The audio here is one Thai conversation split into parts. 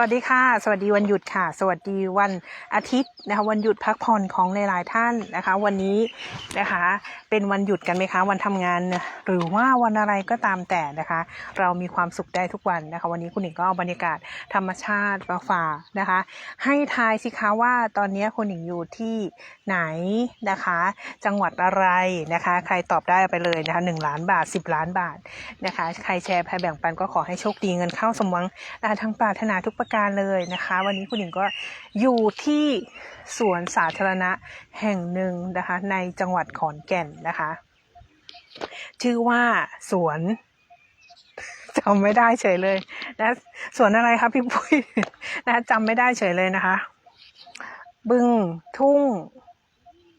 วัสดีค่ะ สวัสดีวันหยุดค่ะ สวัสดีวันอาทิตย์นะคะ วันหยุดพักผ่อนของหลายๆท่านนะคะ วันนี้นะคะ เป็นวันหยุดกันไหมคะ วันทำงานหรือว่าวันอะไรก็ตามแต่นะคะ เรามีความสุขได้ทุกวันนะคะ วันนี้คุณหญิงก็เอาบรรยากาศธรรมชาติมาฝากนะคะ ให้ทายสิคะว่าตอนนี้คุณหญิงอยู่ที่ไหนนะคะ จังหวัดอะไรนะคะ ใครตอบได้ไปเลยนะคะหนึ่งล้านบาท10ล้านบาทนะคะ ใครแชร์ใครแบ่งปันก็ขอให้โชคดีเงินเข้าสมหวังนะคะทั้งปรารถนาทุกประการเลยนะคะ วันนี้คุณหญิงก็อยู่ที่สวนสาธารณะแห่งหนึ่งนะคะ ในจังหวัดขอนแก่นนะคะ ชื่อว่าสวนจำไม่ได้เฉยเลยนะสวนอะไรคะพี่ปุ้ยนะจำไม่ได้เฉยเลยนะคะ บึงทุ่ง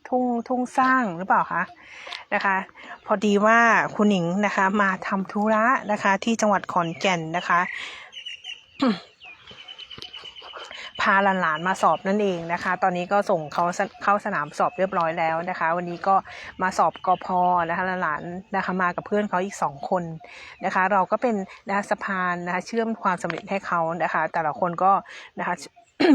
ทุ่งทุ่งสร้างหรือเปล่าคะนะคะ พอดีว่าคุณหญิงนะคะ มาทำธุระนะคะ ที่จังหวัดขอนแก่นนะคะ พาหลานๆมาสอบนั่นเองนะคะ ตอนนี้ก็ส่งเขาเข้าสนามสอบเรียบร้อยแล้วนะคะ วันนี้ก็มาสอบกพนะคะหลานๆนะคะมากับเพื่อนเขาอีกสองคนนะคะ เราก็เป็นนะคะสะพานนะคะเชื่อมความสำเร็จให้เขานะคะ แต่ละคนก็นะคะ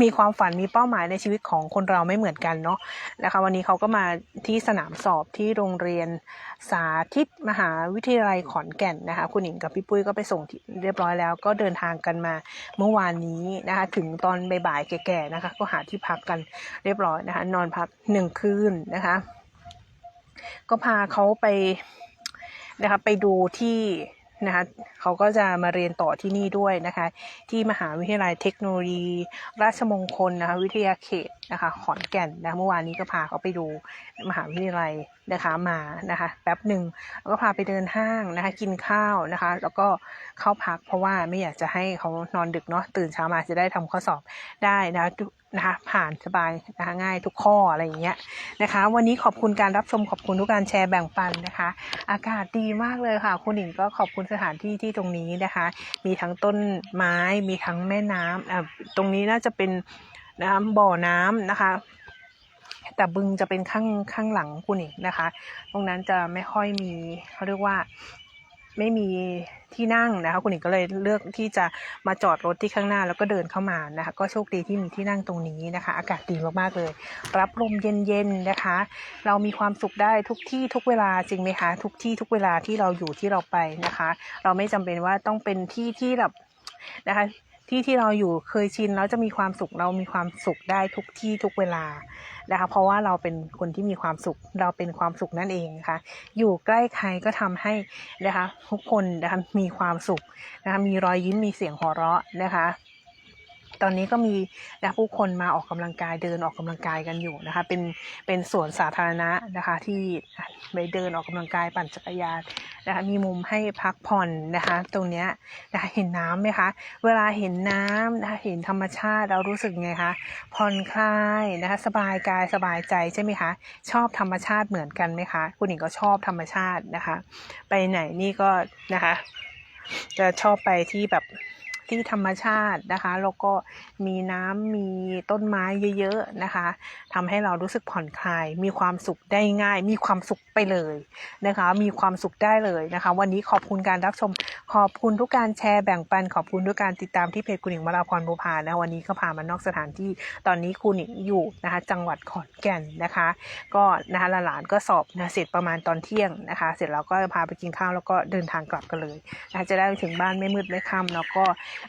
มีความฝันมีเป้าหมายในชีวิตของคนเราไม่เหมือนกันเนาะนะคะวันนี้เขาก็มาที่สนามสอบที่โรงเรียนสาธิตมหาวิทยาลัยขอนแก่นนะคะคุณหญิงกับพี่ปุ้ยก็ไปส่งเรียบร้อยแล้ว ก็เดินทางกันมาเมื่อวานนี้นะคะถึงตอนบ่ายๆแก่ๆนะคะก็หาที่พักกันเรียบร้อยนะคะนอนพักหนึ่งคืนนะคะก็พาเขาไปนะคะไปดูที่ นะคะเขาก็จะมาเรียนต่อที่นี่ด้วยนะคะ ที่มหาวิทยาลัยเทคโนโลยี ราชมงคลนะคะ วิทยาเขตนะคะขอนแก่นนะเมื่อวานนี้ก็พาเขาไปดู มหาวิทยาลัยนะคะมานะคะแป๊บหนึ่งแล้วก็พาไปเดินห้างนะคะ กินข้าวนะคะ แล้วก็เข้าพักเพราะว่าไม่อยากจะให้เขานอนดึกเนาะตื่นเช้ามาจะได้ทำข้อสอบได้นะคะนะคะผ่านสบายนะคะง่ายทุกข้ออะไรอย่างเงี้ยนะคะ วันนี้ขอบคุณการรับชมขอบคุณทุกการแชร์แบ่งปันนะคะ อากาศดีมากเลยค่ะ คุณหญิงก็ขอบคุณสถานที่ที่ตรงนี้นะคะ มีทั้งต้นไม้มีทั้งแม่น้ำอะตรงนี้น่าจะเป็นน้ำบ่อน้ำนะคะ แต่บึงจะเป็นข้างข้างหลังคุณหญินะคะ ตรงนั้นจะไม่ค่อยมีเขาเรียกว่าไม่มีที่นั่งนะคะคุณหญิงก็เลยเลือกที่จะมาจอดรถที่ข้างหน้าแล้วก็เดินเข้ามานะคะ ก็โชคดีที่มีที่นั่งตรงนี้นะคะ อากาศดีมากๆเลย รับลมเย็นๆนะคะ เรามีความสุขได้ทุกที่ทุกเวลาจริงไหมคะ ทุกที่ทุกเวลาที่เราอยู่ที่เราไปนะคะ เราไม่จำเป็นว่าต้องเป็นที่ที่แบบนะคะ ที่ที่เราอยู่เคยชินแล้วจะมีความสุขเรามีความสุขได้ทุกที่ทุกเวลานะคะเพราะว่าเราเป็นคนที่มีความสุขเราเป็นความสุขนั่นเองนะคะอยู่ใกล้ใครก็ทำให้นะคะทุกคนนะคะมีความสุขนะคะมีรอยยิ้มมีเสียงหัวเราะนะคะ ตอนนี้ก็มีนะผู้คนมาออกกำลังกายเดินออกกำลังกายกันอยู่นะคะ เป็นเป็นสวนสาธารณะนะคะที่ไปเดินออกกำลังกายปั่นจักรยานนะคะมีมุมให้พักผ่อนนะคะ ตรงเนี้ยนะคะเห็นน้ำไหมคะ เวลาเห็นน้ำนะคะเห็นธรรมชาติเรารู้สึกไงคะผ่อนคลายนะคะสบายกายสบายใจใช่ไหมคะชอบธรรมชาติเหมือนกันไหมคะคุณหญิงก็ชอบธรรมชาตินะคะ ไปไหนนี่ก็นะคะจะชอบไปที่แบบ ที่ธรรมชาตินะคะแล้วก็มีน้ำมีต้นไม้เยอะๆนะคะทำให้เรารู้สึกผ่อนคลาย มีความสุขได้ง่าย มีความสุขไปเลยนะคะ มีความสุขได้เลยนะคะ วันนี้ขอบคุณการรับชม ขอบคุณทุกการแชร์แบ่งปัน ขอบคุณทุกการติดตามที่เพจคุณหญิงวราพรบุพานะวันนี้ก็พามานอกสถานที่ตอนนี้คุณหญิงอยู่นะคะ จังหวัดขอนแก่นนะคะ ก็นะคะหลานก็สอบนะเสร็จประมาณตอนเที่ยงนะคะ เสร็จแล้วก็พาไปกินข้าวแล้วก็เดินทางกลับกันเลยนะะจะได้ถึงบ้านไม่มืดไม่ค่ำแล้วก็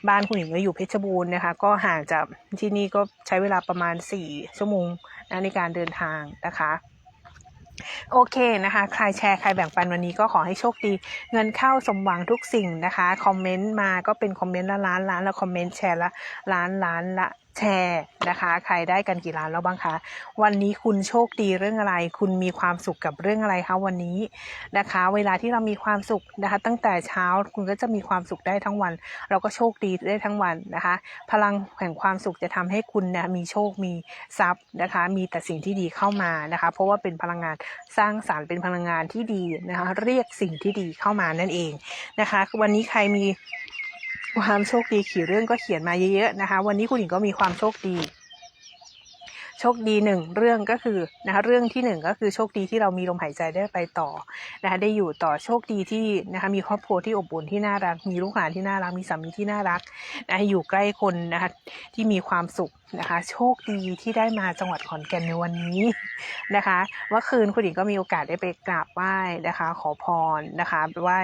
บ้านคุณหญิงก็อยู่เพชรบูรณ์นะคะ ก็ห่างจากที่นี่ก็ใช้เวลาประมาณ 4 ชั่วโมงนะในการเดินทางนะคะโอเคนะคะ ใครแชร์ ใครแบ่งปันวันนี้ก็ขอให้โชคดี เงินเข้าสมหวังทุกสิ่งนะคะ คอมเมนต์มาก็เป็นคอมเมนต์ละล้านล้านละคอมเมนต์แชร์ละล้านล้านละ แชร์นะคะ ใครได้กันกี่ล้านแล้วบ้างคะ วันนี้คุณโชคดีเรื่องอะไร คุณมีความสุขกับเรื่องอะไรคะวันนี้นะคะ เวลาที่เรามีความสุขนะคะ ตั้งแต่เช้าคุณก็จะมีความสุขได้ทั้งวัน เราก็โชคดีได้ทั้งวันนะคะ พลังแห่งความสุขจะทำให้คุณนะมีโชคมีทรัพย์นะคะ มีแต่สิ่งที่ดีเข้ามานะคะ เพราะว่าเป็นพลังงานสร้างสารรค์เป็นพลังงานที่ดีนะคะ เรียกสิ่งที่ดีเข้ามานั่นเองนะคะวันนี้ใครมี ความโชคดีขี่เรื่องก็เขียนมาเยอะๆนะคะ วันนี้คุณหญิงก็มีความโชคดี โชคดีหนึ่งเรื่องก็คือนะคะเรื่องที่หนึ่งก็คือโชคดีที่เรามีลมหายใจได้ไปต่อนะคะได้อยู่ต่อโชคดีที่นะคะมีครอบครัวที่อบอุ่นที่น่ารัก มีลูกหลานที่น่ารักมีสามีที่น่ารักนะคะอยู่ใกล้คนนะคะที่มีความสุขนะคะโชคดีที่ได้มาจังหวัดขอนแก่นในวันนี้นะคะเมื่อคืนคุณหญิงก็มีโอกาสได้ไปกราบไหว้นะคะ ขอพรนะคะไปไหว้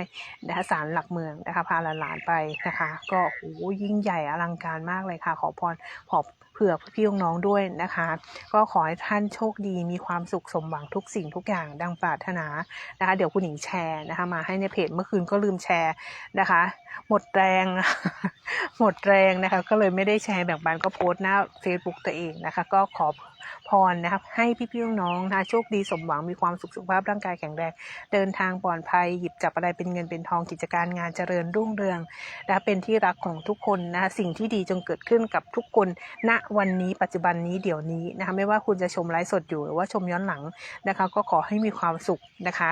นะคะศาลหลักเมืองนะคะพาหลานๆไปนะคะ ก็โอ้โหยิ่งใหญ่อลังการมากเลยค่ะ ขอพรขอ ผื่อพี่น้องด้วยนะคะ ก็ขอให้ท่านโชคดีมีความสุขสมหวังทุกสิ่งทุกอย่างดังปรารถนานะคะ เดี๋ยวคุณหญิงแชร์นะคะ มาให้ในเพจเมื่อคืนก็ลืมแชร์นะคะ หมดแรง หมดแรงนะคะ ก็เลยไม่ได้แชร์แบ่งปันก็โพสต์หน้า Facebook ตัวเองนะคะ ก็ขอ พรนะครับ ให้พี่ๆน้องๆนะโชคดีสมหวังมีความสุขสุขภาพร่างกายแข็งแรง เดินทางปลอดภัยหยิบจับอะไรเป็นเงินเป็นทองกิจการงานเจริญรุ่งเรืองนะเป็นที่รักของทุกคนนะคะสิ่งที่ดีจงเกิดขึ้นกับทุกคน ณวันนี้ปัจจุบันนี้เดี๋ยวนี้นะคะไม่ว่าคุณจะชมไลฟ์สดอยู่หรือว่าชมย้อนหลังนะคะ ก็ขอให้มีความสุขนะคะ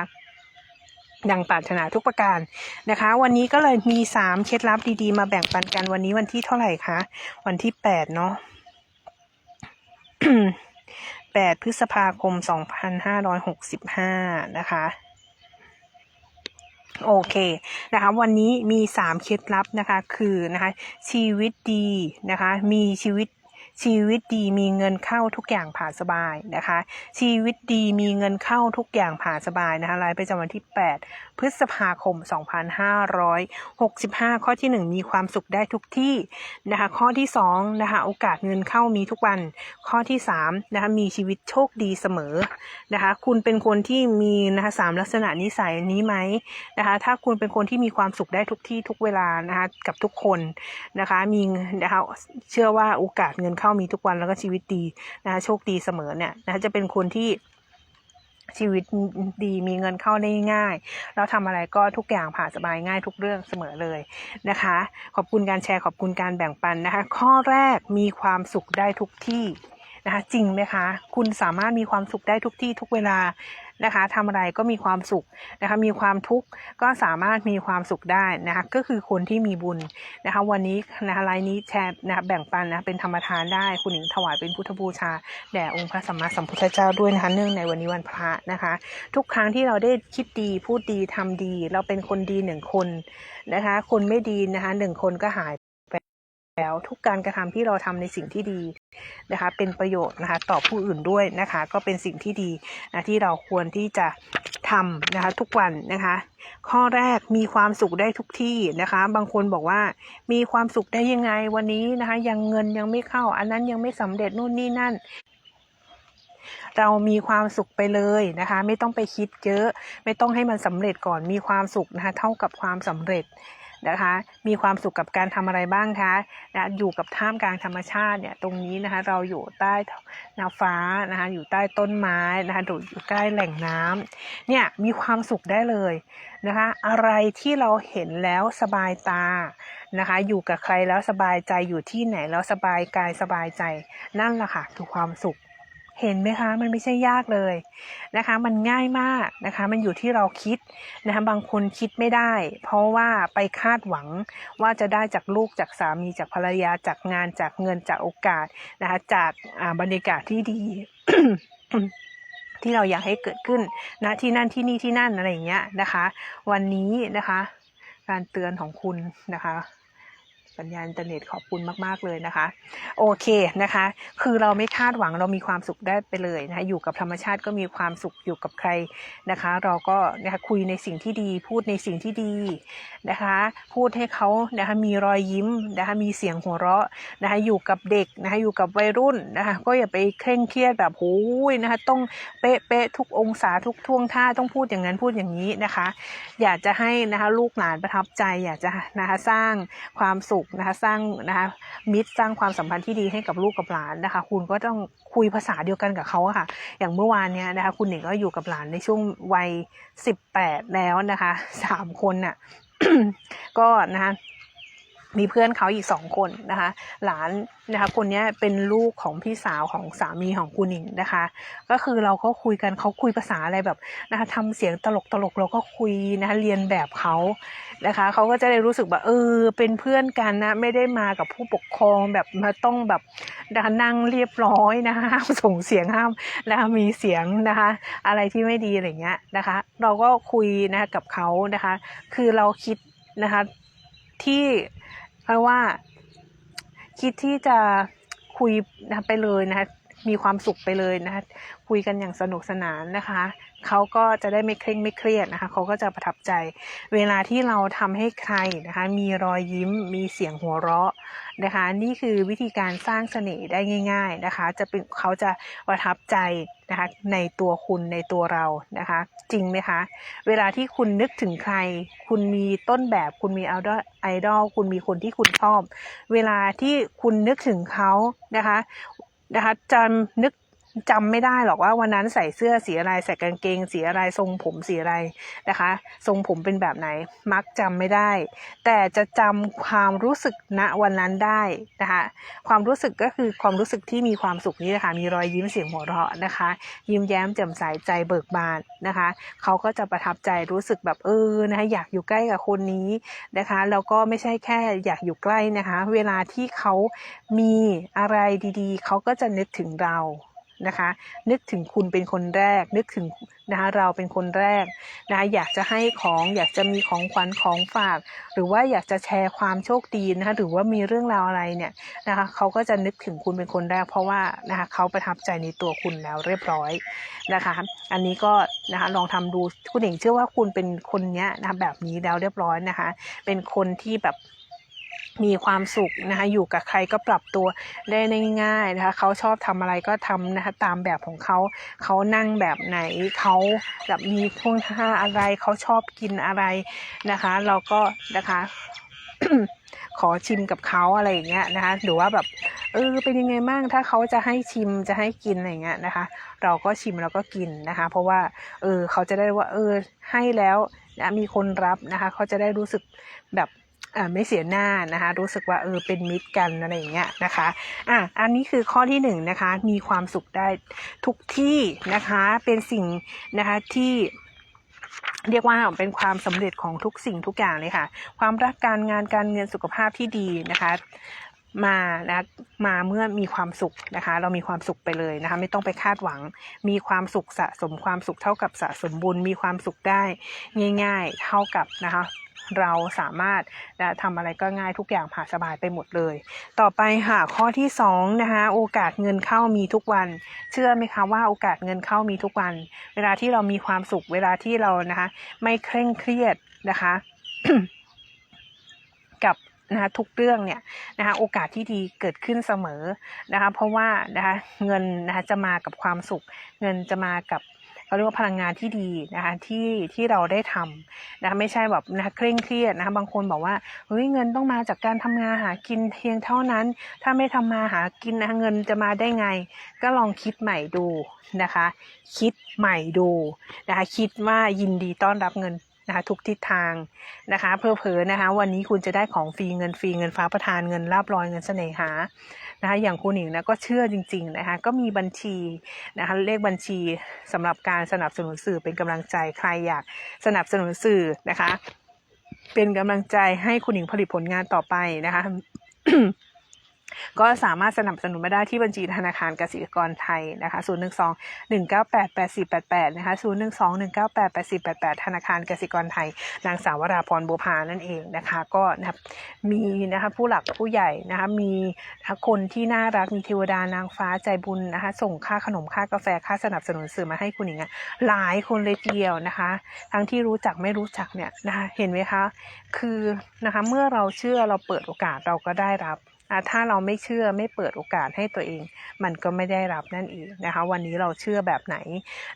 ดังปรารถนาทุกประการนะคะ วันนี้ก็เลยมีสามเคล็ดลับดีๆ มาแบ่งปันกันวันนี้วันที่เท่าไหร่คะ วันที่แปดเนาะ แปดพฤษภาคมสองพันห้าร้อยหกสิบห้านะคะ โอเคนะคะ วันนี้มีสามเคล็ดลับนะคะ คือนะคะ ชีวิตดีนะคะ มีชีวิต ชีวิตดีมีเงินเข้าทุกอย่างผ่านสบายนะคะ ชีวิตดีมีเงินเข้าทุกอย่างผ่านสบายนะคะรายประจำวันที่ 8 พฤษภาคม 2565 ข้อที่ 1 มีความสุขได้ทุกที่นะคะ ข้อที่2นะคะโอกาสเงินเข้ามีทุกวัน ข้อที่3นะคะมีชีวิตโชคดีเสมอนะคะ คุณเป็นคนที่มีนะคะสามลักษณะนิสัยนี้ไหมนะคะถ้าคุณเป็นคนที่มีความสุขได้ทุกที่ทุกเวลานะคะกับทุกคนนะคะมีนะคะเชื่อว่าโอกาสเงินเข้ามีทุกวันแล้วก็ชีวิตดีนะโชคดีเสมอเนี่ยนะคะจะเป็นคนที่ชีวิตดีมีเงินเข้าได้ง่าย แล้วทำอะไรก็ทุกอย่างผ่านสบายง่ายทุกเรื่องเสมอเลยนะคะ ขอบคุณการแชร์ขอบคุณการแบ่งปันนะคะ ข้อแรกมีความสุขได้ทุกที่นะคะ จริงไหมคะ คุณสามารถมีความสุขได้ทุกที่ทุกเวลา นะคะทำอะไรก็มีความสุขนะคะมีความทุกข์ก็สามารถมีความสุขได้นะคะก็คือคนที่มีบุญนะคะวันนี้นะคะไลน์นี้แชร์นะคะแบ่งปันนะเป็นธรรมทานได้ คุณหญิงถวายเป็นพุทธบูชาแด่องค์พระสัมมาสัมพุทธเจ้าด้วยนะคะเนื่องในวันนี้วันพระนะคะ ทุกครั้งที่เราได้คิดดีพูดดีทำดี เราเป็นคนดีหนึ่งคนนะคะ คนไม่ดีนะคะหนึ่งคนก็หาย แล้ว ทุกการกระทำที่เราทำในสิ่งที่ดีนะคะ เป็นประโยชน์นะคะต่อผู้อื่นด้วยนะคะ ก็เป็นสิ่งที่ดีนะที่เราควรที่จะทำนะคะ ทุกวันนะคะ ข้อแรกมีความสุขได้ทุกที่นะคะ บางคนบอกว่ามีความสุขได้ยังไงวันนี้นะคะ ยังเงินยังไม่เข้า อันนั้นยังไม่สำเร็จนู่นนี่นั่นเรามีความสุขไปเลยนะคะ ไม่ต้องไปคิดเยอะ ไม่ต้องให้มันสำเร็จก่อนมีความสุขนะคะ เท่ากับความสำเร็จ นะคะ มีความสุขกับการทำอะไรบ้างคะนะอยู่กับท่ามกลางธรรมชาติเนี่ยตรงนี้นะคะเราอยู่ใต้นาฟ้านะคะอยู่ใต้ต้นไม้นะคะอยู่ใกล้แหล่งน้ำเนี่ยมีความสุขได้เลยนะคะอะไรที่เราเห็นแล้วสบายตานะคะอยู่กับใครแล้วสบายใจอยู่ที่ไหนแล้วสบายกายสบายใจ นั่นแหละค่ะคือความสุข เห็นไหมคะ มันไม่ใช่ยากเลยนะคะ มันง่ายมากนะคะ มันอยู่ที่เราคิดนะคะ บางคนคิดไม่ได้ เพราะว่าไปคาดหวังว่าจะได้จากลูกจากสามีจากภรรยาจากงานจากเงินจากโอกาสนะคะ จากบรรยากาศที่ดีที่เราอยากให้เกิดขึ้นนะที่นั่นที่นี่ที่นั่นอะไรอย่างเงี้ยนะคะ วันนี้นะคะ การเตือนของคุณนะคะ สัญญาณอินเทอร์เน็ตขอบคุณมาก ๆ เลยนะคะ โอเคนะคะ คือเราไม่คาดหวังเรามีความสุขได้ไปเลยนะคะอยู่กับธรรมชาติก็มีความสุขอยู่กับใครนะคะ เราก็นะคะคุยในสิ่งที่ดี พูดในสิ่งที่ดีนะคะ พูดให้เขานะคะมีรอยยิ้มนะคะมีเสียงหัวเราะนะคะอยู่กับเด็กนะคะอยู่กับวัยรุ่นนะคะก็อย่าไปเคร่งเครียดแบบโอ้ยนะคะต้องเป๊ะเป๊ะทุกองศาทุกท่วงท่าต้องพูดอย่างนั้นพูดอย่างนี้นะคะ อยากจะให้นะคะลูกหลานประทับใจอยากจะนะคะสร้างความสุขนะคะสร้างนะคะมิตรสร้างความสัมพันธ์ที่ดีให้กับลูกกับหลานนะคะ คุณก็ต้องคุยภาษาเดียวกันกับเขาค่ะ อย่างเมื่อวานเนี้ยนะคะ คุณหนิงก็อยู่กับหลานในช่วงวัยสิบแปดแล้วนะคะสามคนน่ะก็นะคะ มีเพื่อนเขาอีกสองคนนะคะ หลานนะคะคนนี้เป็นลูกของพี่สาวของสามีของคุณหนิงนะคะ ก็คือเราก็คุยกันเขาคุยภาษาอะไรแบบนะคะทำเสียงตลกตลกเราก็คุยนะคะเรียนแบบเขานะคะเขาก็จะได้รู้สึกว่าเออ เป็นเพื่อนกันนะไม่ได้มากับผู้ปกครองแบบมาต้องแบบนะคะนั่งเรียบร้อยนะคะห้ามส่งเสียงห้ามนะคะมีเสียงนะคะ อะไรที่ไม่ดีอะไรเงี้ยนะคะ เราก็คุยนะคะกับเขานะคะ คือเราคิดนะคะที่ เพราะว่า คิดที่จะคุยนะคะไปเลยนะคะมีความสุขไปเลยนะคะคุยกันอย่างสนุกสนานนะคะ เขาก็จะได้ไม่เคร่งไม่เครียดนะคะเขาก็จะประทับใจ เวลาที่เราทำให้ใครนะคะมีรอยยิ้ม มีเสียงหัวเราะนะคะ นี่คือวิธีการสร้างเสน่ห์ได้ง่าย ๆนะคะ จะเป็นเขาจะประทับใจนะคะในตัวคุณในตัวเรานะคะ จริงไหมคะ เวลาที่คุณนึกถึงใคร คุณมีต้นแบบคุณมีไอดอลไอดอลคุณมีคนที่คุณชอบ เวลาที่คุณนึกถึงเขานะคะนะคะจำนึก จำไม่ได้หรอกว่าวันนั้นใส่เสื้อสีอะไรใส่กางเกงสีอะไรทรงผมสีอะไรนะคะ ทรงผมเป็นแบบไหนมักจำไม่ได้ แต่จะจำความรู้สึกณวันนั้นได้นะคะความรู้สึกก็คือความรู้สึกที่มีความสุขนี่แหละคะมีรอยยิ้มเสียงหัวเราะนะคะ ยิ้มแย้มแจ่มใสใจเบิกบานนะคะเขาก็จะประทับใจรู้สึกแบบเออนะคะอยากอยู่ใกล้กับคนนี้นะคะแล้วก็ไม่ใช่แค่อยากอยู่ใกล้นะคะ เวลาที่เขามีอะไรดีๆ เขาก็จะนึกถึงเรา นะคะ นึกถึงคุณเป็นคนแรก นึกถึงนะคะเราเป็นคนแรกนะคะอยากจะให้ของอยากจะมีของขวัญของฝาก หรือว่าอยากจะแชร์ความโชคดีนะคะหรือว่ามีเรื่องราวอะไรเนี่ยนะคะเขาก็จะนึกถึงคุณเป็นคนแรก เพราะว่านะคะเขาประทับใจในตัวคุณแล้วเรียบร้อยนะคะ อันนี้ก็นะคะลองทำดูคุณเองเชื่อว่าคุณเป็นคนเนี้ยนะคะแบบนี้แล้วเรียบร้อยนะคะ เป็นคนที่แบบ มีความสุขนะคะอยู่กับใครก็ปรับตัวได้ง่ายๆนะคะเขาชอบทำอะไรก็ทำนะคะตามแบบของเขาเขานั่งแบบไหนเขาแบบมีท่วงท่าอะไรเขาชอบกินอะไรนะคะ เราก็นะคะขอชิมกับเขาอะไรอย่างเงี้ยนะคะหรือว่าแบบเออเป็นยังไงบ้างถ้าเขาจะให้ชิมจะให้กินอะไรเงี้ยนะคะ เราก็ชิมแล้วก็กินนะคะ เพราะว่าเออเขาจะได้ว่าเออให้แล้วนะมีคนรับนะคะ เขาจะได้รู้สึกแบบ ไม่เสียหน้านะคะ รู้สึกว่าเออเป็นมิตรกันอะไรอย่างเงี้ยนะคะอะอันนี้คือข้อที่หนึ่งนะคะ มีความสุขได้ทุกที่นะคะเป็นสิ่งนะคะที่เรียกว่าเป็นความสำเร็จของทุกสิ่งทุกอย่างเลยค่ะ ความรักการงานการเงินสุขภาพที่ดีนะคะมานะมาเมื่อมีความสุขนะคะ เรามีความสุขไปเลยนะคะ ไม่ต้องไปคาดหวัง มีความสุขสะสมความสุขเท่ากับสะสมบุญมีความสุขได้ง่าย ๆ เท่ากับนะคะ เราสามารถนะทำอะไรก็ง่ายทุกอย่างผ่าสบายไปหมดเลย ต่อไปค่ะข้อที่สองนะคะโอกาสเงินเข้ามีทุกวัน เชื่อไหมคะว่าโอกาสเงินเข้ามีทุกวัน เวลาที่เรามีความสุขเวลาที่เรานะคะไม่เคร่งเครียดนะคะกับนะคะทุกเรื่องเนี่ยนะคะโอกาสที่ดีเกิดขึ้นเสมอนะคะเพราะว่านะคะเงินนะคะจะมากับความสุข เงินจะมากับ เขาเรียกว่าพลังงานที่ดีนะคะที่ที่เราได้ทำนะคะไม่ใช่แบบนะคะเคร่งเครียดนะคะบางคนบอกว่าเฮ้ยเงินต้องมาจากการทำงานหากินเพียงเท่านั้น ถ้าไม่ทำมาหากินนะะเงินจะมาได้ไง ก็ลองคิดใหม่ดูนะคะ คิดใหม่ดูนะคะคิดว่ายินดีต้อนรับเงินนะคะทุกทิศทางนะคะเพอเพอนะคะ วันนี้คุณจะได้ของฟรีเงินฟรีเงินฟ้าประทานเงินลาบลอยเงินเสน่หา นะคะอย่างคุณหญิงนะก็เชื่อจริง ๆนะคะก็มีบัญชีนะคะเลขบัญชีสำหรับการสนับสนุนสื่อเป็นกำลังใจใครอยากสนับสนุนสื่อนะคะ เป็นกำลังใจให้คุณหญิงผลิตผลงานต่อไปนะคะ ก็สามารถสนับสนุนมาได้ที่บัญชีธนาคารกสิกรไทยนะคะ 012 198 8488 นะคะ 012 198 8488 ธนาคารกสิกรไทย นางสาวราพรบัวพานั่นเองนะคะ ก็นะครับมีนะคะผู้หลักผู้ใหญ่นะคะ มีคนที่น่ารัก มีเทวดานางฟ้าใจบุญนะคะ ส่งค่าขนมค่ากาแฟค่าสนับสนุนสื่อมาให้คุณหญิงหลายคนเลยทีเดียวนะคะ ทั้งที่รู้จักไม่รู้จักเนี่ยนะคะ เห็นไหมคะ คือนะคะ เมื่อเราเชื่อเราเปิดโอกาสเราก็ได้รับ ถ้าเราไม่เชื่อไม่เปิดโอกาสให้ตัวเอง มันก็ไม่ได้รับนั่นเองนะคะ วันนี้เราเชื่อแบบไหน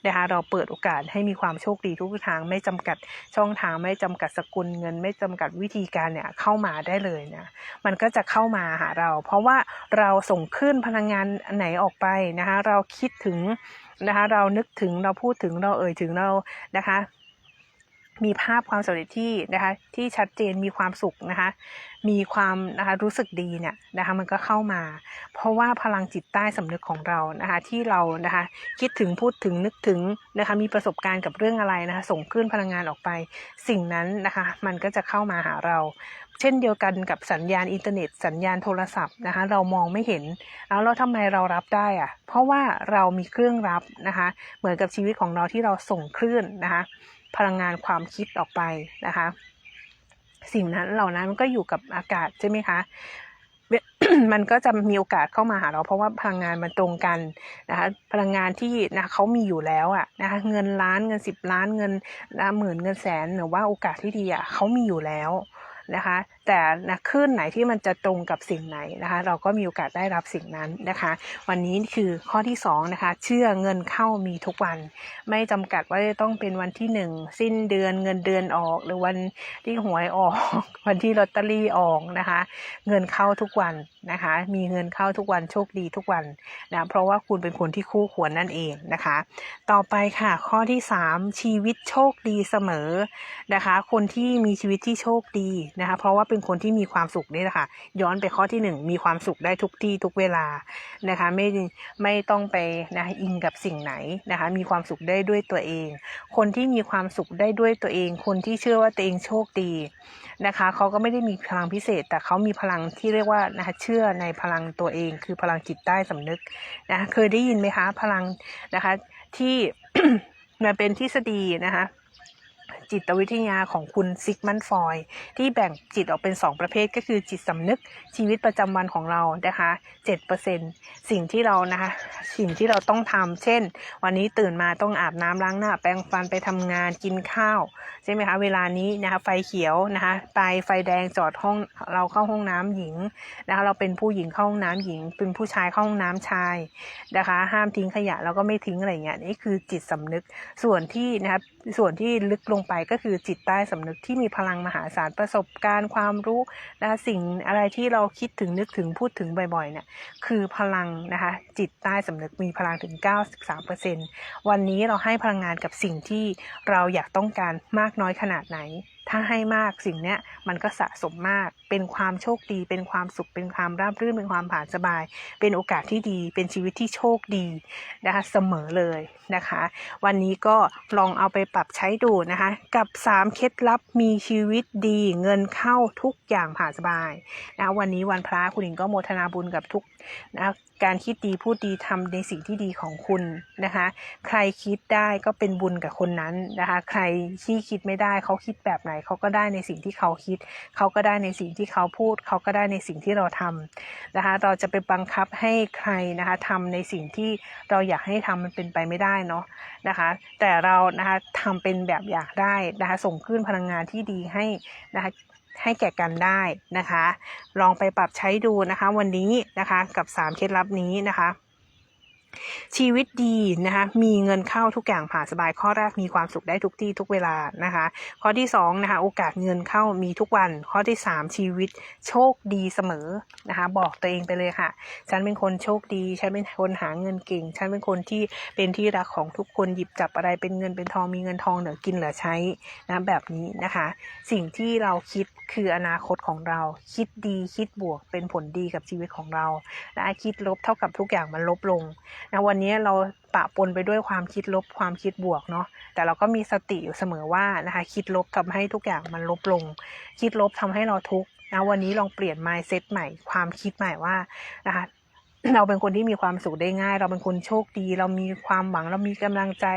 นะคะเราเปิดโอกาสให้มีความโชคดีทุกทาง ไม่จำกัดช่องทางไม่จำกัดสกุลเงิน ไม่จำกัดวิธีการเนี่ยเข้ามาได้เลยนะมันก็จะเข้ามาหาเรา เพราะว่าเราส่งขึ้นพลังงานไหนออกไปนะคะ เราคิดถึงนะคะ เรานึกถึงเราพูดถึงเราเอ่ยถึงเรานะคะ มีภาพความสำเร็จที่นะคะที่ชัดเจนมีความสุขนะคะมีความนะคะรู้สึกดีเนี่ยนะคะมันก็เข้ามา เพราะว่าพลังจิตใต้สำนึกของเรานะคะที่เรานะคะคิดถึงพูดถึงนึกถึงนะคะมีประสบการณ์กับเรื่องอะไรนะคะส่งคลื่นพลังงานออกไป สิ่งนั้นนะคะมันก็จะเข้ามาหาเรา เช่นเดียวกันกับสัญญาณอินเทอร์เน็ต สัญญาณโทรศัพท์นะคะเรามองไม่เห็นแล้วเราทำไมเรารับได้อะเพราะว่าเรามีเครื่องรับนะคะเหมือนกับชีวิตของเราที่เราส่งคลื่นนะคะ พลังงานความคิดออกไปนะคะ สิ่งนั้นเหล่านั้นมันก็อยู่กับอากาศใช่ไหมคะมันก็จะมีโอกาสเข้ามาหาเราเพราะว่าพลังงานมันตรงกันนะคะพลังงานที่นะเขามีอยู่แล้วอะนะคะเงินล้านเงินสิบล้านเงินนะหมื่นเงินแสนหรือว่าโอกาสที่ดีอะเขามีอยู่แล้วนะคะ แต่นะคลื่นไหนที่มันจะตรงกับสิ่งไหนนะคะ เราก็มีโอกาสได้รับสิ่งนั้นนะคะ วันนี้คือข้อที่สองนะคะเชื่อเงินเข้ามีทุกวัน ไม่จำกัดว่าจะต้องเป็นวันที่หนึ่งสิ้นเดือนเงินเดือนออก หรือวันที่หวยออก วันที่ลอตเตอรี่ออกนะคะ เงินเข้าทุกวันนะคะ มีเงินเข้าทุกวันโชคดีทุกวันนะเพราะว่าคุณเป็นคนที่คู่ควรนั่นเองนะคะ ต่อไปค่ะ ข้อที่สามชีวิตโชคดีเสมอนะคะ คนที่มีชีวิตที่โชคดีนะคะ เพราะว่าเป็นคนที่มีความสุขนี่แหละค่ะย้อนไปข้อที่หนึ่งมีความสุขได้ทุกที่ทุกเวลานะคะไม่ไม่ต้องไปนะอิงกับสิ่งไหนนะคะมีความสุขได้ด้วยตัวเอง คนที่มีความสุขได้ด้วยตัวเอง คนที่เชื่อว่าตัวเองโชคดีนะคะเขาก็ไม่ได้มีพลังพิเศษ แต่เขามีพลังที่เรียกว่านะคะเชื่อในพลังตัวเอง คือพลังจิตใต้สำนึกนะะเคยได้ยินไหมคะพลังนะคะที่มันเป็นทฤษฎีนะคะ จิตวิทยาของคุณซิกมันฟอยที่แบ่งจิตออกเป็น 2 ประเภทก็คือจิตสำนึกชีวิตประจำวันของเรานะคะ7%สิ่งที่เรานะคะสิ่งที่เราต้องทำเช่น วันนี้ตื่นมาต้องอาบน้ำล้างหน้า แปรงฟันไปทำงานกินข้าวใช่ไหมคะเวลานี้นะคะไฟเขียวนะคะไปไฟแดงจอดห้องเราเข้าห้องน้ำหญิงนะคะเราเป็นผู้หญิงเข้าห้องน้ำหญิง เป็นผู้ชายเข้าห้องน้ำชายนะคะ ห้ามทิ้งขยะแล้วก็ไม่ทิ้งอะไรเงี้ยนี่คือจิตสำนึกส่วนที่นะคะ ส่วนที่ลึกลงไปก็คือจิตใต้สำนึกที่มีพลังมหาศาลประสบการณ์ความรู้นะคะสิ่งอะไรที่เราคิดถึงนึกถึงพูดถึงบ่อยๆเนี่ยคือพลังนะคะจิตใต้สำนึกมีพลังถึง 93%วันนี้เราให้พลังงานกับสิ่งที่เราอยากต้องการมากน้อยขนาดไหน ถ้าให้มากสิ่งเนี้ยมันก็สะสมมาก เป็นความโชคดี เป็นความสุข เป็นความราบรื่น เป็นความผ่านสบาย เป็นโอกาสที่ดี เป็นชีวิตที่โชคดีนะคะเสมอเลยนะคะ วันนี้ก็ลองเอาไปปรับใช้ดูนะคะ กับ 3 เคล็ดลับมีชีวิตดี เงินเข้าทุกอย่างผ่านสบายนะวันนี้วันพระคุณหญิงก็โมทนาบุญกับทุกนะการคิดดีพูดดีทำในสิ่งที่ดีของคุณนะคะ ใครคิดได้ก็เป็นบุญกับคนนั้นนะคะ ใครที่คิดไม่ได้เขาคิดแบบไหนเขาก็ได้ในสิ่งที่เขาคิด เขาก็ได้ในสิ่งที่เขาพูด เขาก็ได้ในสิ่งที่เราทำนะคะ เราจะไปบังคับให้ใครนะคะทำในสิ่งที่เราอยากให้ทำมันเป็นไปไม่ได้เนาะนะคะ แต่เรานะคะทำเป็นแบบอยากได้นะคะส่งคลื่นพลังงานที่ดีให้นะคะให้แก่กันได้นะคะ ลองไปปรับใช้ดูนะคะ วันนี้นะคะกับ 3 เคล็ดลับนี้นะคะ ชีวิตดีนะคะมีเงินเข้าทุกอย่างผ่านสบายข้อแรกมีความสุขได้ทุกที่ทุกเวลานะคะ ข้อที่2นะคะโอกาสเงินเข้ามีทุกวัน ข้อที่ 3 ชีวิตโชคดีเสมอนะคะบอกตัวเองไปเลยค่ะ ฉันเป็นคนโชคดี ฉันเป็นคนหาเงินเก่ง ฉันเป็นคนที่เป็นที่รักของทุกคนหยิบจับอะไรเป็นเงินเป็นทองมีเงินทองเหลือกินเหลือใช้นะแบบนี้นะคะ สิ่งที่เราคิดคืออนาคตของเรา คิดดีคิดบวกเป็นผลดีกับชีวิตของเรานะคิดลบเท่ากับทุกอย่างมันลบลงนะวันนี้เราปะปนไปด้วยความคิดลบความคิดบวกเนาะแต่เราก็มีสติอยู่เสมอว่านะคะคิดลบทำให้ทุกอย่างมันลบลง คิดลบทำให้เราทุกข์นะวันนี้ลองเปลี่ยน mindset ใหม่ความคิดใหม่ว่านะคะ เราเป็นคนที่มีความสุขได้ง่าย เราเป็นคนโชคดี เรามีความหวัง เรามีกำลังใจ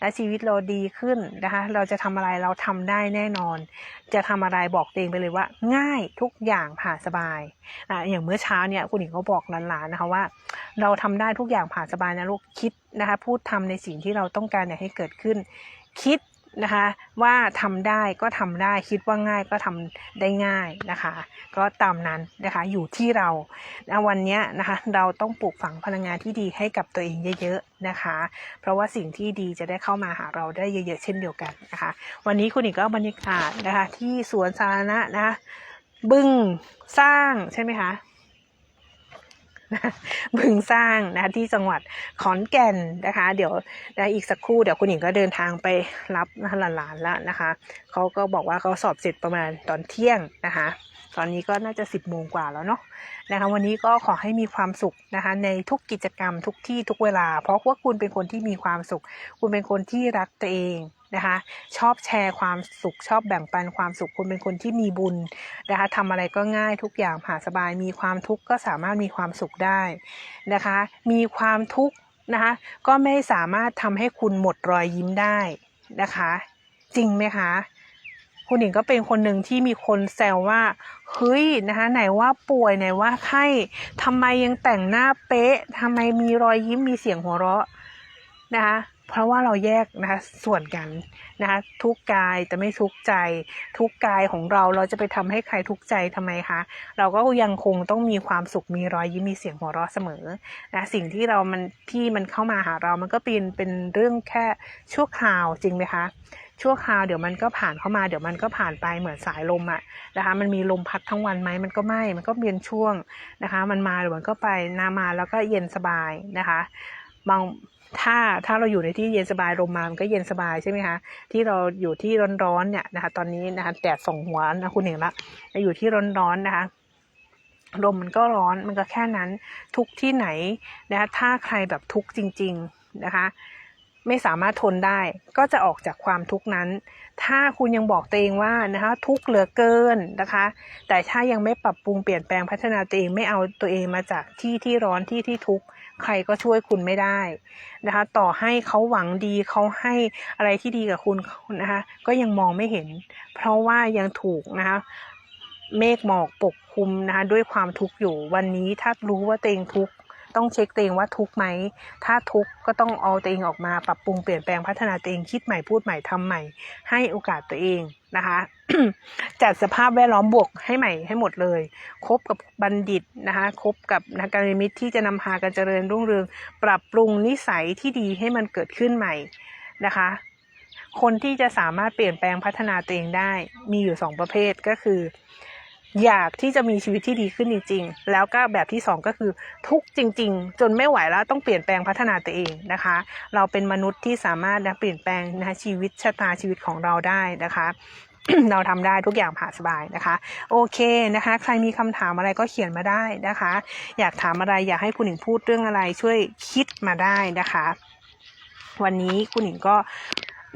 และชีวิตเราดีขึ้นนะคะ เราจะทำอะไรเราทำได้แน่นอน จะทำอะไรบอกตัวเองไปเลยว่า ง่ายทุกอย่างผ่านสบายอะอย่างเมื่อเช้าเนี่ยคุณหญิงก็บอกหลานๆนะคะว่า เราทำได้ทุกอย่างผ่านสบายนะลูกคิดนะคะ พูดทำในสิ่งที่เราต้องการอยากให้เกิดขึ้น คิด นะคะ ว่าทำได้ก็ทำได้คิดว่าง่ายก็ทำได้ง่ายนะคะ ก็ตามนั้นนะคะอยู่ที่เราวันนี้นะคะเราต้องปลูกฝังพลังงานที่ดีให้กับตัวเองเยอะๆนะคะ เพราะว่าสิ่งที่ดีจะได้เข้ามาหาเราได้เยอะๆเช่นเดียวกันนะคะ วันนี้คุณอีกก็บรรยากาศนะคะที่สวนสาธารณะนะะบึงสร้างใช่ไหมคะ บึงสร้างนะที่จังหวัดขอนแก่นนะคะ เดี๋ยวนะอีกสักครู่เดี๋ยวคุณหญิงก็เดินทางไปรับหลานๆแล้วนะคะเขาก็บอกว่าเขาสอบเสร็จประมาณตอนเที่ยงนะคะตอนนี้ก็น่าจะสิบโมงกว่าแล้วเนาะนะคะวันนี้ก็ขอให้มีความสุขนะคะในทุกกิจกรรมทุกที่ทุกเวลา เพราะว่าคุณเป็นคนที่มีความสุข คุณเป็นคนที่รักตัวเอง นะคะ ชอบแชร์ความสุขชอบแบ่งปันความสุขคุณเป็นคนที่มีบุญนะคะทำอะไรก็ง่ายทุกอย่างผ่าสบาย มีความทุกข์ก็สามารถมีความสุขได้นะคะ มีความทุกข์นะคะก็ไม่สามารถทำให้คุณหมดรอยยิ้มได้นะคะ จริงไหมคะคุณหญิงก็เป็นคนหนึ่งที่มีคนแซวว่าเฮ้ยนะคะไหนว่าป่วยไหนว่าไข้ทำไมยังแต่งหน้าเป๊ะทำไมมีรอยยิ้มมีเสียงหัวเราะนะคะ เพราะว่าเราแยกนะคะส่วนกันนะคะทุกกายแต่ไม่ทุกใจ ทุกกายของเราเราจะไปทำให้ใครทุกใจทำไมคะเราก็ยังคงต้องมีความสุขมีรอยยิ้มมีเสียงหัวเราะเสมอนะสิ่งที่เรามันที่มันเข้ามาหาเรามันก็เป็นเป็นเรื่องแค่ชั่วคราวจริงไหมคะชั่วคราวเดี๋ยวมันก็ผ่านเข้ามาเดี๋ยวมันก็ผ่านไปเหมือนสายลมอะนะคะมันมีลมพัดทั้งวันไหมมันก็ไม่มันก็เปลี่ยนช่วงนะคะ มันมาเดี๋ยวมันก็ไปนามาแล้วก็เย็นสบายนะคะบาง ถ้าถ้าเราอยู่ในที่เย็นสบายลมมามันก็เย็นสบายใช่ไหมคะที่เราอยู่ที่ร้อนๆเนี่ยนะคะ ตอนนี้นะคะแดดส่องหัวนะคุณเห็นละอยู่ที่ร้อนๆนะคะลมมันก็ร้อนมันก็แค่นั้นทุกที่ไหนนะคะถ้าใครแบบทุกข์จริง ๆนะคะ ไม่สามารถทนได้ ก็จะออกจากความทุกข์นั้น ถ้าคุณยังบอกตัวเองว่านะคะทุกข์เหลือเกินนะคะ แต่ถ้ายังไม่ปรับปรุงเปลี่ยนแปลงพัฒนาตัวเองไม่เอาตัวเองมาจากที่ที่ร้อนที่ที่ทุกข์ ใครก็ช่วยคุณไม่ได้นะคะ ต่อให้เขาหวังดีเขาให้อะไรที่ดีกับคุณนะคะ ก็ยังมองไม่เห็น เพราะว่ายังถูกนะคะ เมฆหมอกปกคลุมนะคะ ด้วยความทุกข์อยู่วันนี้ถ้ารู้ว่าตัวเองทุกข์ ต้องเช็คตัวเองว่าทุกไหม ถ้าทุกก็ต้องเอาตัวเองออกมาปรับปรุงเปลี่ยนแปลงพัฒนาตัวเองคิดใหม่พูดใหม่ทำใหม่ ให้โอกาสตัวเองนะคะจัดสภาพแวดล้อมบวกให้ใหม่ให้หมดเลย คบกับบัณฑิตนะคะคบกับนักการมิตรที่จะนำพากันเจริญรุ่งเรือง ปรับปรุงนิสัยที่ดีให้มันเกิดขึ้นใหม่นะคะคนที่จะสามารถเปลี่ยนแปลงพัฒนาตัวเองได้มีอยู่สองประเภทก็คือ อยากที่จะมีชีวิตที่ดีขึ้นจริงๆ แล้วก็แบบที่สองก็คือทุกจริง ๆ จนไม่ไหวแล้วต้องเปลี่ยนแปลงพัฒนาตัวเองนะคะ เราเป็นมนุษย์ที่สามารถนะเปลี่ยนแปลงนะชีวิตชะตาชีวิตของเราได้นะคะเราทำได้ทุกอย่างผ่าสบายนะคะ โอเคนะคะ ใครมีคำถามอะไรก็เขียนมาได้นะคะ อยากถามอะไรอยากให้คุณหญิงพูดเรื่องอะไรช่วยคิดมาได้นะคะ วันนี้คุณหญิงก็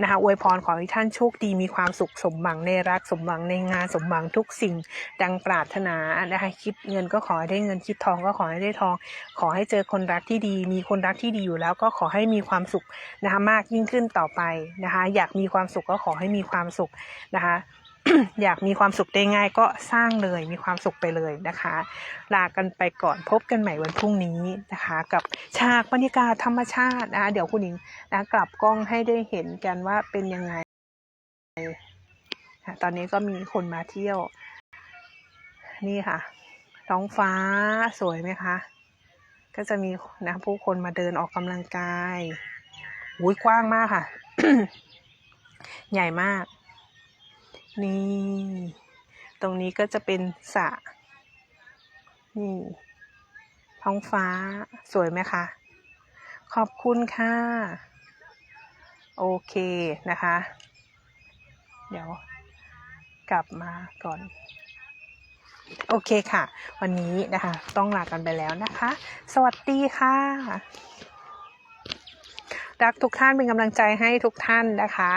นะคะอวยพรขอให้ท่านโชคดีมีความสุขสมหวังในรักสมหวังในงานสมหวังทุกสิ่งดังปรารถนานะคะคิดเงินก็ขอให้ได้เงินคิดทองก็ขอให้ได้ทอง ขอให้เจอคนรักที่ดี มีคนรักที่ดีอยู่แล้วก็ขอให้มีความสุขนะคะมากยิ่งขึ้นต่อไปนะคะ อยากมีความสุขก็ขอให้มีความสุขนะคะ อยากมีความสุขได้ง่ายก็สร้างเลยมีความสุขไปเลยนะคะ ลากันไปก่อนพบกันใหม่วันพรุ่งนี้นะคะ กับฉากบรรยากาศธรรมชาตินะคะเดี๋ยวคุณหญิงนะกลับกล้องให้ได้เห็นกันว่าเป็นยังไงตอนนี้ก็มีคนมาเที่ยว นี่ค่ะ ท้องฟ้าสวยไหมคะ ก็จะมีนะผู้คนมาเดินออกกำลังกายอุ้ยกว้างมากค่ะ ใหญ่มาก นี่ ตรงนี้ก็จะเป็นสระนี่ท้องฟ้าสวยไหมคะ ขอบคุณค่ะ โอเคนะคะ เดี๋ยวกลับมาก่อน โอเคค่ะ วันนี้นะคะ ต้องลากันไปแล้วนะคะ สวัสดีค่ะ รักทุกท่านเป็นกำลังใจให้ทุกท่านนะคะ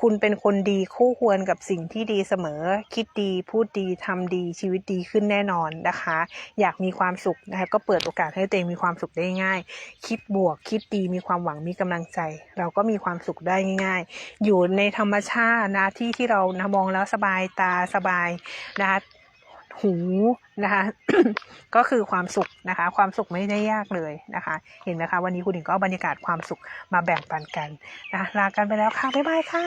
คุณเป็นคนดีคู่ควรกับสิ่งที่ดีเสมอ คิดดีพูดดีทำดีชีวิตดีขึ้นแน่นอนนะคะ อยากมีความสุขนะคะก็เปิดโอกาสให้ตัวเองมีความสุขได้ง่าย คิดบวก คิดดีมีความหวังมีกำลังใจ เราก็มีความสุขได้ง่าย ๆ อยู่ในธรรมชาตินะที่ที่เรานะมองแล้วสบายตาสบายนะคะ หูนะคะก็คือความสุขนะคะ ความสุขไม่ได้ยากเลยนะคะ เห็นไหมคะวันนี้คุณหญิงก็เอาบรรยากาศความสุขมาแบ่งปันกันนะคะลากันไปแล้วค่ะบ๊ายบายค่ะ